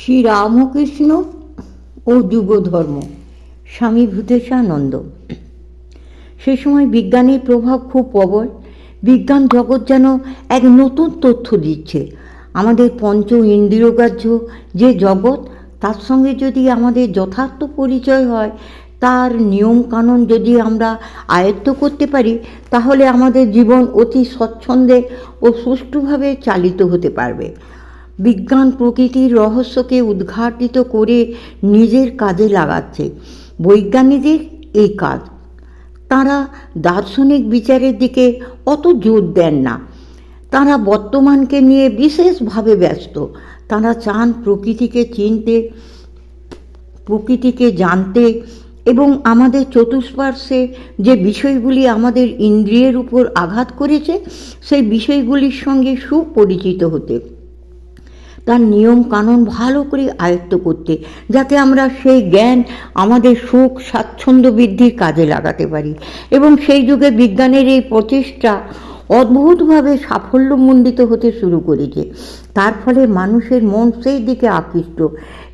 শ্রী রামকৃষ্ণ ও যুব ধর্ম স্বামী ভূতেশানন্দ। সে সময় বিজ্ঞানের প্রভাব খুব প্রবল। বিজ্ঞান জগৎ যেন এক নতুন তথ্য দিচ্ছে। আমাদের পঞ্চ ইন্দ্রিয়গ্রাহ্য যে জগৎ, তার সঙ্গে যদি আমাদের যথার্থ পরিচয় হয়, তার নিয়ম কানুন যদি আমরা আয়ত্ত করতে পারি, তাহলে আমাদের জীবন অতি স্বচ্ছন্দে ও সুষ্ঠুভাবে চালিত হতে পারবে। বিজ্ঞান প্রকৃতির রহস্যকে উদ্ঘাটিত করে নিজের কাজে লাগাচ্ছে। বৈজ্ঞানিকদের এই কাজ। তারা দার্শনিক বিচারের দিকে অত জোর দেন না। তারা বর্তমানকে নিয়ে বিশেষভাবে ব্যস্ত। তারা চান প্রকৃতিকে চিনতে, প্রকৃতিকে জানতে এবং আমাদের চতুষ্পার্শ্বে যে বিষয়গুলি আমাদের ইন্দ্রিয়ের উপর আঘাত করেছে, সেই বিষয়গুলির সঙ্গে সুপরিচিত হতে। তার নিয়ম কানুন ভালো করে আয়ত্ত করতে, যাতে আমরা সেই জ্ঞান আমাদের সুখ, স্বাচ্ছন্দ্য বৃদ্ধির কাজে লাগাতে পারি। এবং সেই যুগে বিজ্ঞানের এই প্রচেষ্টা অদ্ভুতভাবে সাফল্যমণ্ডিত হতে শুরু করেছে। তার ফলে মানুষের মন সেই দিকে আকৃষ্ট।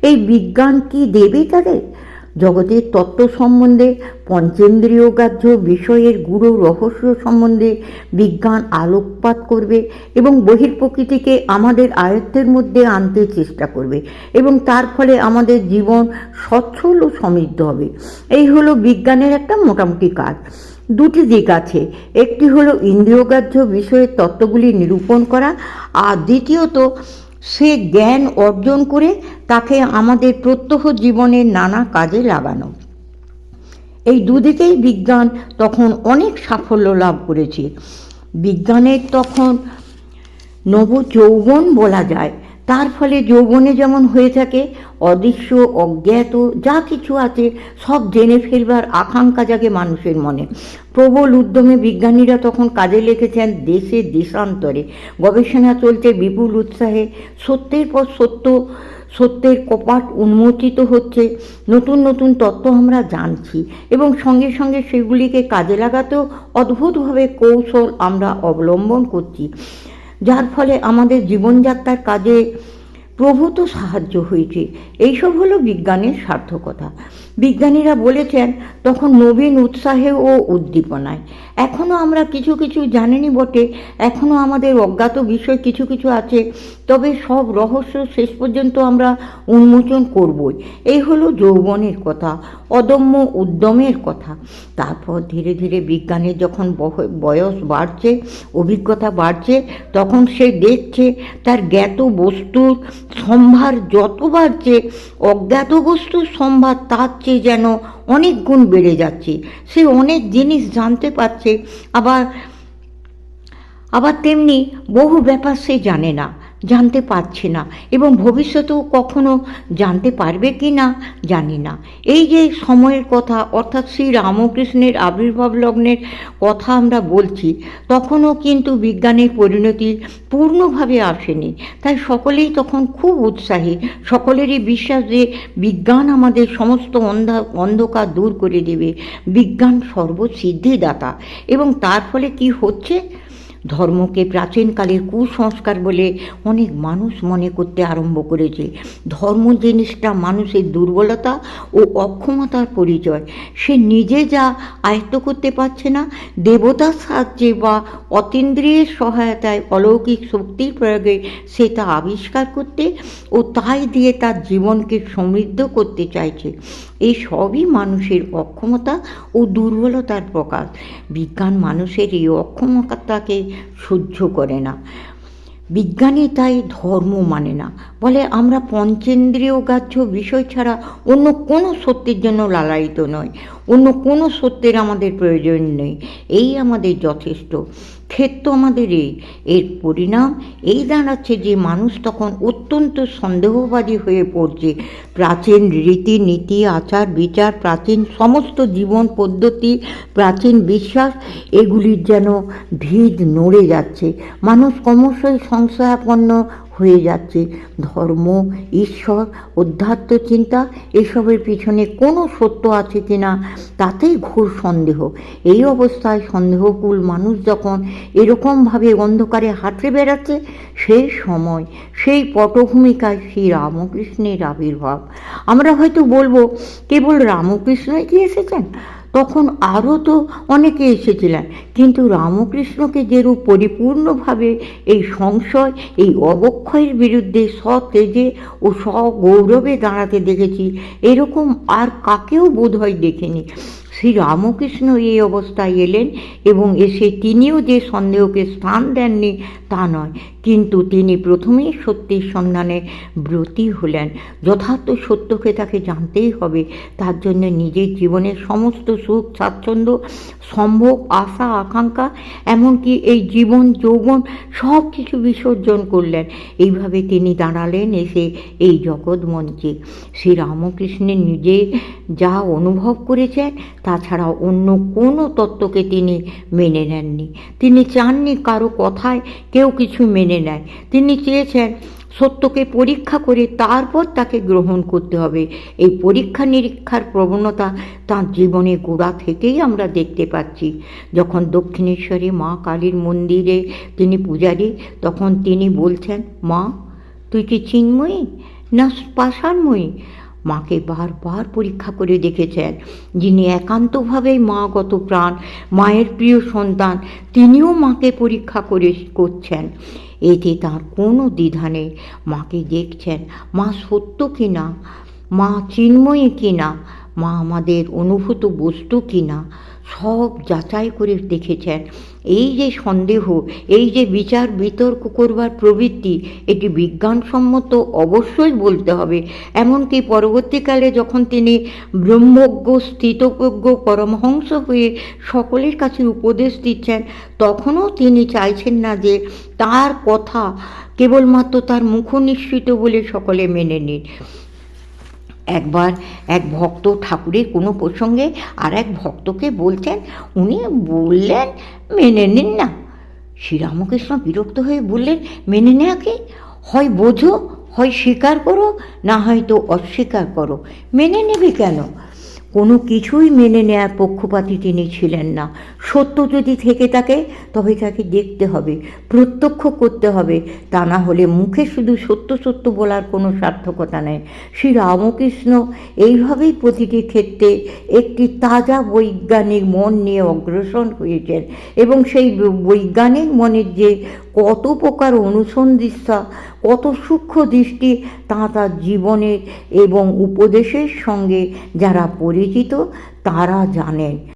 এই বিজ্ঞান কি দেবে তাদের? জগতের তত্ত্ব সম্বন্ধে, পঞ্চেন্দ্রিয় গ্রাহ্য বিষয়ের গুরু রহস্য সম্বন্ধে বিজ্ঞান আলোকপাত করবে এবং বহির্প্রকৃতিকে আমাদের আয়ত্তের মধ্যে আনতে চেষ্টা করবে এবং তার ফলে আমাদের জীবন সচ্ছল ও সমৃদ্ধ হবে। এই হলো বিজ্ঞানের একটা মোটামুটি কাজ। দুটি দিক আছে। একটি হলো ইন্দ্রিয়গ্রাহ্য বিষয়ের তত্ত্বগুলি নিরূপণ করা আর দ্বিতীয়ত সে জ্ঞান অর্জন করে তাকে আমাদের প্রত্যহ জীবনের নানা কাজে লাগানো। এই দুদিকেই বিজ্ঞান তখন অনেক সাফল্য লাভ করেছে। বিজ্ঞানের তখন নব যৌবন বলা যায় তার ফলে যৌবনে যেমন হয়ে থাকে, অদৃশ্য, অজ্ঞাত, যা কিছু আছে, সব জেনে ফেলবার আকাঙ্ক্ষা জাগে মানুষের মনে। প্রবল উদ্যমে বিজ্ঞানীরা তখন কাজে লেগেছেন দেশে দেশান্তরে। গবেষণা চলছে বিপুল উৎসাহে। সত্যের পর সত্য, সত্যের কপাট উন্মোচিত হচ্ছে। নতুন নতুন তত্ত্ব আমরা জানছি এবং সঙ্গে সঙ্গে সেগুলিকে কাজে লাগাতেও অদ্ভুতভাবে কৌশল আমরা অবলম্বন করছি। যার ফলে আমাদের জীবনযাত্রার কাজে প্রভূত সাহায্য হয়েছে। এইসব হলো বিজ্ঞানের সার্থকতা। বিজ্ঞানীরা বলেছেন, তখন নবীন উৎসাহে ও উদ্দীপনায়। এখনও আমরা কিছু কিছু জানিনি বটে এখনও আমাদের অজ্ঞাত বিষয় কিছু কিছু আছে, তবে সব রহস্য শেষ পর্যন্ত আমরা উন্মোচন করবই। এই হলো যৌবনের কথা, অদম্য উদ্যমের কথা। তারপর ধীরে ধীরে বিজ্ঞানের যখন বয়স বাড়ছে, অভিজ্ঞতা বাড়ছে, তখন সে দেখছে তার জ্ঞাত বস্তুর সম্ভার যত বাড়ছে, অজ্ঞাত বস্তুর সম্ভার তার চেয়ে যেন অনেক গুণ বেড়ে যাচ্ছে। সে অনেক জিনিস জানতে পারছে, আবার আবার তেমনি বহু ব্যাপার সে জানে না। জানতে পারছে না এবং ভবিষ্যতেও কখনো জানতে পারবে কি না, জানি না। এই যে সময়ের কথা, অর্থাৎ শ্রী রামকৃষ্ণের আবির্ভাব লগ্নের কথা আমরা বলছি, তখনও কিন্তু বিজ্ঞানের পরিণতি পূর্ণভাবে আসেনি। তাই সকলেই তখন খুব উৎসাহী, সকলেরই বিশ্বাস যে বিজ্ঞান আমাদের সমস্ত অন্ধা, অন্ধকার দূর করে দেবে। বিজ্ঞান সর্বসিদ্ধিদাতা। এবং তার ফলে কি হচ্ছে? ধর্মকে প্রাচীনকালের কুসংস্কার বলে অনেক মানুষ মনে করতে আরম্ভ করেছে। ধর্ম জিনিসটা মানুষের দুর্বলতা ও অক্ষমতার পরিচয়। সে নিজে যা আয়ত্ত করতে পারছে না, দেবতার সাহায্যে বা অতীন্দ্রিয়ের সহায়তায় অলৌকিক শক্তির প্রয়োগে সে তা আবিষ্কার করতে ও তাই দিয়ে তার জীবনকে সমৃদ্ধ করতে চাইছে। এই সবই মানুষের অক্ষমতা ও দুর্বলতার প্রকাশ। বিজ্ঞান মানুষের এই অক্ষমতাকে সহ্য করে না। বিজ্ঞানী তাই ধর্ম মানে না। বলে আমরা পঞ্চেন্দ্রীয় গ্রাহ্য বিষয় ছাড়া অন্য কোনো সত্যের জন্য লালায়িত নয় অন্য কোনো সত্যের আমাদের প্রয়োজন নেই। এই আমাদের যথেষ্ট। ক্ষেত্র আমাদের এই এর পরিণাম এই দাঁড়াচ্ছে যে মানুষ তখন অত্যন্ত সন্দেহবাদী হয়ে পড়ছে। প্রাচীন রীতি নীতি আচার, বিচার, প্রাচীন সমস্ত জীবন পদ্ধতি, প্রাচীন বিশ্বাস, এগুলির যেন ভিত নড়ে যাচ্ছে। মানুষ ক্রমশই সংশয়াপন্ন হয়ে যাচ্ছে। ধর্ম, ঈশ্বর, অধ্যাত্ম চিন্তা এসবের পিছনে কোনো সত্য আছে কি না, তাতেই ঘোর সন্দেহ। এই অবস্থায় সন্দেহকুল মানুষ যখন এরকমভাবে অন্ধকারে হাঁটে বেড়াচ্ছে সেই সময় সেই পটভূমিকায় শ্রী রামকৃষ্ণের আবির্ভাব। আমরা হয়তো বলব, কেবল রামকৃষ্ণই কি এসেছেন? তখন আরও তো অনেকে এসেছিলেন। কিন্তু রামকৃষ্ণকে যেরূপ পরিপূর্ণভাবে এই সংশয়, এই অবক্ষয়ের বিরুদ্ধে সতেজে ও স্বগৌরবে দাঁড়াতে দেখেছি, এরকম আর কাকেও বোধহয় দেখিনি। শ্রী রামকৃষ্ণ এই অবস্থায় এলেন এবং এসে তিনিও যে সন্দেহকে স্থান দেননি তা নয়, কিন্তু তিনি প্রথমেই সত্যের সন্ধানে ব্রতী হলেন। যথার্থ সত্যকে তাকে জানতেই হবে, তার জন্য নিজের জীবনের সমস্ত সুখ, স্বাচ্ছন্দ্য সম্ভব আশা, আকাঙ্ক্ষা, এমনকি এই জীবন, যৌবন সব কিছু বিসর্জন করলেন। এইভাবে তিনি দাঁড়ালেন এসে এই জগৎ মঞ্চে শ্রী রামকৃষ্ণের নিজে যা অনুভব করেছেন তাছাড়া অন্য কোনো তত্ত্বকে তিনি মেনে নেননি। তিনি চাননি কারও কথায় কেউ কিছু মেনে নেয়। তিনি চেয়েছেন সত্যকে পরীক্ষা করে তারপর তাকে গ্রহণ করতে হবে। এই পরীক্ষা নিরীক্ষার প্রবণতা তাঁর জীবনে গোড়া থেকেই আমরা দেখতে পাচ্ছি। যখন দক্ষিণেশ্বরে মা কালীর মন্দিরে তিনি পূজারী, তখন তিনি বলছেন, মা, তুই কি চিন্ময়ী না পাষাণময়ী? মাকে বারবার পরীক্ষা করে দেখেছেন, যিনি একান্তভাবেই মা গত প্রাণ, মায়ের প্রিয় সন্তান, তিনিও মাকে পরীক্ষা করে করছেন। এতে তার কোনো দ্বিধা নেই। মাকে দেখছেন, মা সত্য কি না মা চিন্ময়ী কি না মা আমাদের অনুভূত বস্তু কি না সব যাচাই করে দেখেছেন। এই যে সন্দেহ, এই যে বিচার বিতর্ক করবার প্রবৃত্তি, এটি বিজ্ঞানসম্মত অবশ্যই বলতে হবে। এমনকি পরবর্তীকালে যখন তিনি ব্রহ্মজ্ঞ, স্থিতজ্ঞ, পরমহংস হয়ে সকলের কাছে উপদেশ দিচ্ছেন, তখনও তিনি চাইছেন না যে তার কথা কেবলমাত্র তার মুখনিশ্চিত বলে সকলে মেনে নিন একবার এক ভক্ত ঠাকুরের কোনো প্রসঙ্গে আর এক ভক্তকে বলছেন, উনি বললেন, মেনে নিন না। শ্রীরামকৃষ্ণ বিরক্ত হয়ে বললেন, মেনে নেয়াকে কি? হয় বোঝো, হয় স্বীকার করো, না হয়তো অস্বীকার করো। মেনে নেবে কেন? কোনো কিছুই মেনে নেয়ার পক্ষপাতী তিনি ছিলেন না। সত্য যদি থেকে থাকে, তবে তাকে দেখতে হবে, প্রত্যক্ষ করতে হবে। তা না হলে মুখে শুধু সত্য সত্য বলার কোনো সার্থকতা নেই। শ্রী রামকৃষ্ণ এইভাবেই প্রতিটি ক্ষেত্রে একটি তাজা বৈজ্ঞানিক মন নিয়ে অগ্রসর হয়েছেন এবং সেই বৈজ্ঞানিক মনের যে কত প্রকার অনুসন্ধিষ্ঠা কত সূক্ষ্ম দৃষ্টি তা তার জীবনের এবং উপদেশের সঙ্গে যারা পরিচিত, তারা জানেন।